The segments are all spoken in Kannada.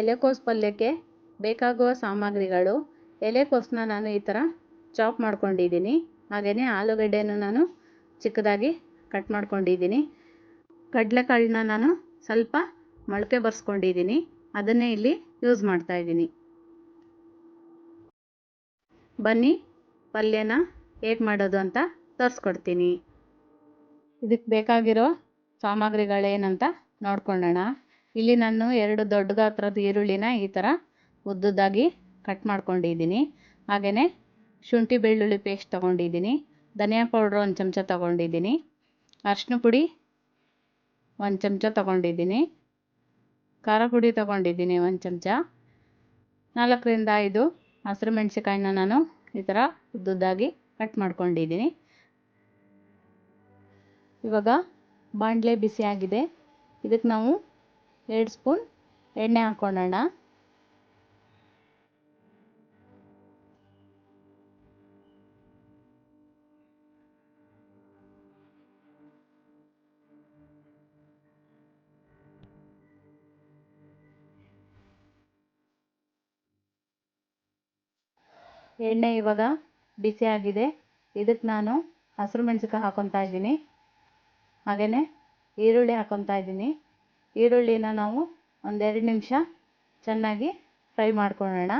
ಎಲೆಕೋಸು ಪಲ್ಯಕ್ಕೆ ಬೇಕಾಗುವ ಸಾಮಗ್ರಿಗಳು ಎಲೆಕೋಸನ್ನ ನಾನು ಈ ಥರ ಚಾಪ್ ಮಾಡ್ಕೊಂಡಿದ್ದೀನಿ. ಹಾಗೆಯೇ ಆಲೂಗಡ್ಡೆಯನ್ನು ನಾನು ಚಿಕ್ಕದಾಗಿ ಕಟ್ ಮಾಡ್ಕೊಂಡಿದ್ದೀನಿ. ಕಡಲೆಕಾಳನ್ನ ನಾನು ಸ್ವಲ್ಪ ಮೊಳಕೆ ಬರ್ಸ್ಕೊಂಡಿದ್ದೀನಿ. ಅದನ್ನೇ ಇಲ್ಲಿ ಯೂಸ್ ಮಾಡ್ತಾಯಿದ್ದೀನಿ ಬನ್ನಿ, ಪಲ್ಯನ ಹೇಗೆ ಮಾಡೋದು ಅಂತ ತೋರಿಸ್ಕೊಡ್ತೀನಿ. ಇದಕ್ಕೆ ಬೇಕಾಗಿರೋ ಸಾಮಗ್ರಿಗಳೇನಂತ ನೋಡ್ಕೊಳ್ಳೋಣ. ಇಲ್ಲಿ ನಾನು ಎರಡು ದೊಡ್ಡ ಗಾತ್ರದ ಈರುಳ್ಳಿನ ಈ ಥರ ಉದ್ದುದ್ದಾಗಿ ಕಟ್ ಮಾಡ್ಕೊಂಡಿದ್ದೀನಿ. ಹಾಗೆಯೇ ಶುಂಠಿ ಬೆಳ್ಳುಳ್ಳಿ ಪೇಸ್ಟ್ ತೊಗೊಂಡಿದ್ದೀನಿ. ಧನಿಯಾ ಪೌಡ್ರ್ ಒಂದು ಚಮಚ ತೊಗೊಂಡಿದ್ದೀನಿ. ಅರಿಶಿನ ಪುಡಿ ಒಂದು ಚಮಚ ತೊಗೊಂಡಿದ್ದೀನಿ. ಖಾರ ಪುಡಿ ತೊಗೊಂಡಿದ್ದೀನಿ ಒಂದು ಚಮಚ. ನಾಲ್ಕರಿಂದ ಐದು ಹಸಿರು ಮೆಣಸಿಕಾಯಿನ ನಾನು ಈ ಥರ ಉದ್ದುದ್ದಾಗಿ ಕಟ್ ಮಾಡ್ಕೊಂಡಿದ್ದೀನಿ. ಇವಾಗ ಬಾಣಲೆ ಬಿಸಿಯಾಗಿದೆ ಇದಕ್ಕೆ ನಾವು ಎರಡು ಸ್ಪೂನ್ ಎಣ್ಣೆ ಹಾಕ್ಕೊಳ್ಳೋಣ ಎಣ್ಣೆ ಇವಾಗ ಆಗಿದೆ. ಇದಕ್ಕೆ ನಾನು ಹಸಿರು ಮೆಣಸಿನ್ಕಾಯಿ ಹಾಕ್ಕೊತಾ ಇದ್ದೀನಿ. ಹಾಗೆಯೇ ಈರುಳ್ಳಿ ಹಾಕೊತಾ ಇದ್ದೀನಿ. ಈರುಳ್ಳಿನ ನಾವು ಒಂದೆರಡು ನಿಮಿಷ ಚೆನ್ನಾಗಿ ಫ್ರೈ ಮಾಡ್ಕೊಳ್ಳೋಣ.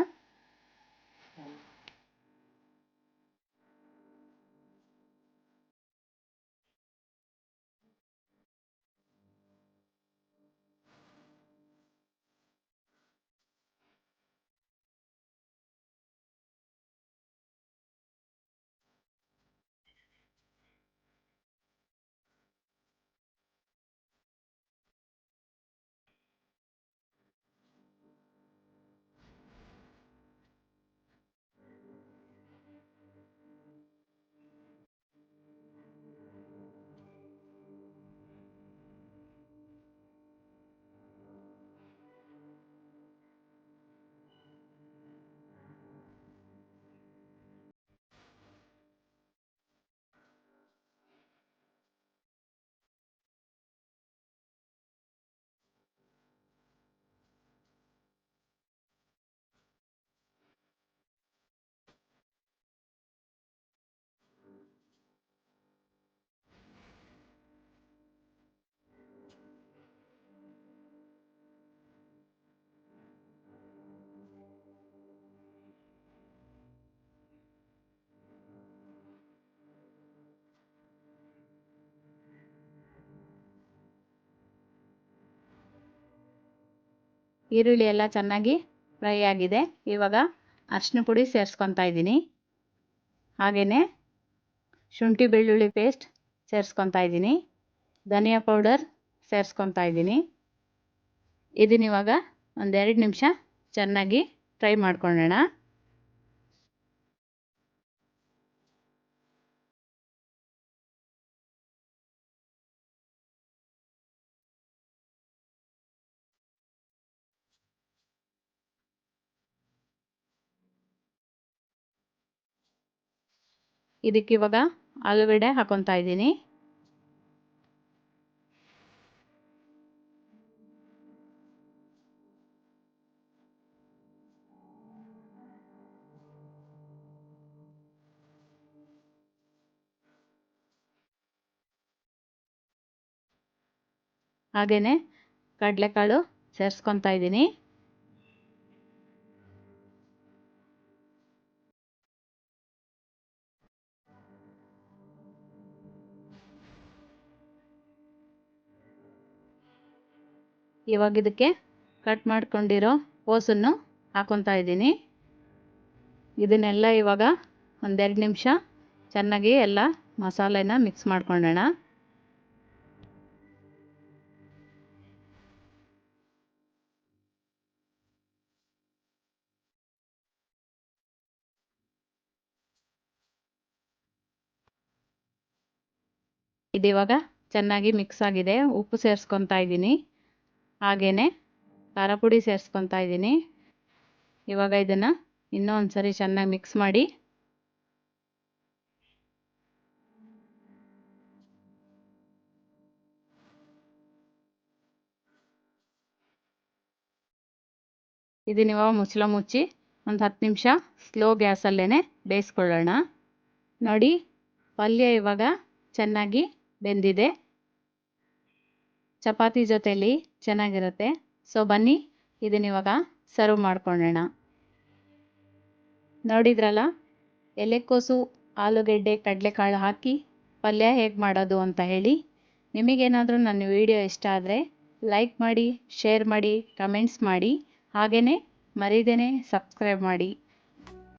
ಈರುಳ್ಳಿ ಎಲ್ಲ ಚೆನ್ನಾಗಿ ಫ್ರೈ ಆಗಿದೆ. ಇವಾಗ ಅರಿಶಿನ ಪುಡಿ ಸೇರಿಸ್ಕೊತಾ ಇದ್ದೀನಿ. ಹಾಗೆಯೇ ಶುಂಠಿ ಬೆಳ್ಳುಳ್ಳಿ ಪೇಸ್ಟ್ ಸೇರಿಸ್ಕೊತಾ ಇದ್ದೀನಿ. ಧನಿಯಾ ಪೌಡರ್ ಸೇರಿಸ್ಕೊತಾ ಇದ್ದೀನಿ. ಇದನ್ನಿವಾಗ ಒಂದೆರಡು ನಿಮಿಷ ಚೆನ್ನಾಗಿ ಫ್ರೈ ಮಾಡ್ಕೊಳ್ಳೋಣ. ಇದಕ್ಕೆ ಇವಾಗ ಆಲೂಗಡ್ಡೆ ಹಾಕೊತಾ ಇದ್ದೀನಿ. ಹಾಗೆಯೇ ಕಡಲೆಕಾಳು ಸೇರಿಸ್ಕೊತಾ ಇದ್ದೀನಿ. ಇವಾಗ ಇದಕ್ಕೆ ಕಟ್ ಮಾಡ್ಕೊಂಡಿರೋ ಕೋಸನ್ನು ಹಾಕೊತಾ ಇದ್ದೀನಿ. ಇದನ್ನೆಲ್ಲ ಇವಾಗ ಒಂದೆರಡು ನಿಮಿಷ ಚೆನ್ನಾಗಿ ಎಲ್ಲ ಮಸಾಲೆನ ಮಿಕ್ಸ್ ಮಾಡ್ಕೊಳ್ಳೋಣ ಇದಿವಾಗ ಚೆನ್ನಾಗಿ ಮಿಕ್ಸ್ ಆಗಿದೆ. ಉಪ್ಪು ಸೇರಿಸ್ಕೊತಾ ಇದ್ದೀನಿ. ಹಾಗೆಯೇ ಖಾರ ಪುಡಿ ಸೇರಿಸ್ಕೊತಾ ಇದ್ದೀನಿ. ಇವಾಗ ಇದನ್ನು ಇನ್ನೂ ಒಂದು ಸರಿ ಚೆನ್ನಾಗಿ ಮಿಕ್ಸ್ ಮಾಡಿ. ಇದನ್ನಿವಾಗ ಮುಚ್ಚಳ ಮುಚ್ಚಿ ಒಂದು ಹತ್ತು ನಿಮಿಷ ಸ್ಲೋ ಗ್ಯಾಸಲ್ಲೇ ಬೇಯಿಸ್ಕೊಳ್ಳೋಣ. ನೋಡಿ ಪಲ್ಯ ಇವಾಗ ಚೆನ್ನಾಗಿ ಬೆಂದಿದೆ. ಚಪಾತಿ ಜೊತೆಯಲ್ಲಿ ಚೆನ್ನಾಗಿರುತ್ತೆ. ಸೊ ಬನ್ನಿ ಇದನ್ನಿವಾಗ ಸರ್ವ್ ಮಾಡ್ಕೊಳ್ಳೋಣ ನೋಡಿದ್ರಲ್ಲ ಎಲೆಕೋಸು ಆಲೂಗೆಡ್ಡೆ, ಕಡಲೆಕಾಳು ಹಾಕಿ ಪಲ್ಯ ಹೇಗೆ ಮಾಡೋದು ಅಂತ ಹೇಳಿ. ನಿಮಗೇನಾದರೂ ನನ್ನ ವಿಡಿಯೋ ಇಷ್ಟ ಆದರೆ ಲೈಕ್ ಮಾಡಿ ಶೇರ್ ಮಾಡಿ ಕಮೆಂಟ್ಸ್ ಮಾಡಿ. ಹಾಗೆಯೇ ಮರೀದೇನೆ ಸಬ್ಸ್ಕ್ರೈಬ್ ಮಾಡಿ.